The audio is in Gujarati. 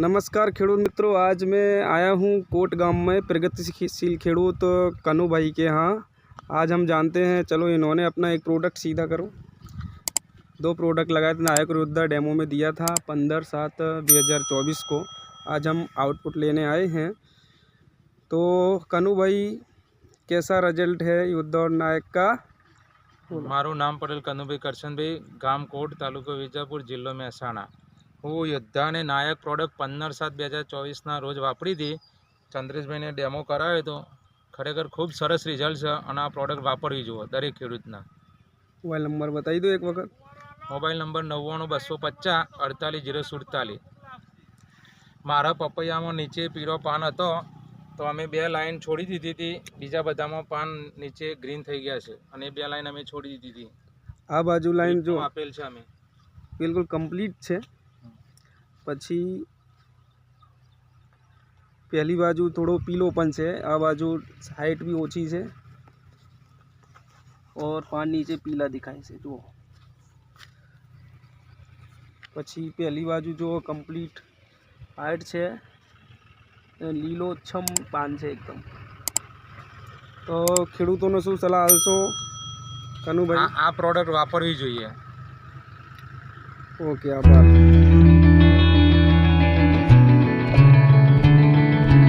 नमस्कार खेडूत मित्रों आज मैं आया हूँ कोट गांव में प्रगतिशील खेडूत कनु भाई के यहाँ आज हम जानते हैं चलो इन्होंने अपना एक प्रोडक्ट सीधा करो दो प्रोडक्ट लगाए थे नायक योद्धा डेमो में दिया था पंद्रह सात दो हज़ार चौबीस को आज हम आउटपुट लेने आए हैं तो कनु भाई कैसा रिजल्ट है योद्धा और नायक का नाम મારું નામ करशन भाई गाम कोट तालुका विजापुर जिलों में असाना હું યોદ્ધાને નાયક પ્રોડક્ટ પંદર સાત બે હજાર ચોવીસના રોજ વાપરી હતી ચંદ્રેશભાઈને ડેમો કરાવ્યો હતો ખરેખર ખૂબ સરસ રિઝલ્ટ છે અને આ પ્રોડક્ટ વાપરવી જુઓ દરેક ખેડૂતના મોબાઈલ નંબર બતાવી દો એક વખત મોબાઈલ નંબર નવ્વાણું બસો પચાસ અડતાલીસ જીરો સુડતાલીસ મારા પપૈયામાં નીચે પીળો પાન હતો તો અમે બે લાઈન છોડી દીધી હતી બીજા બધામાં પાન નીચે ગ્રીન થઈ ગયા છે અને બે લાઈન અમે છોડી દીધી હતી આ બાજુ લાઇન જો આપેલ છે અમે બિલકુલ કમ્પ્લીટ છે પછી પહેલી बाजू થોડો પીળોपन છે આ बाजू हाइट ਵੀ ઓછી છે ઓર પાન નીચે પીળો દેખાય છે તો પછી પહેલી बाजू જો કમ્પલીટ હાઈટ છે એ લીલો છમ પાન છે એકદમ તો ખેડૂતોને શું સલાહ આપશો કનુભાઈ આ પ્રોડક્ટ વાપરવી જોઈએ ઓ કે આભાર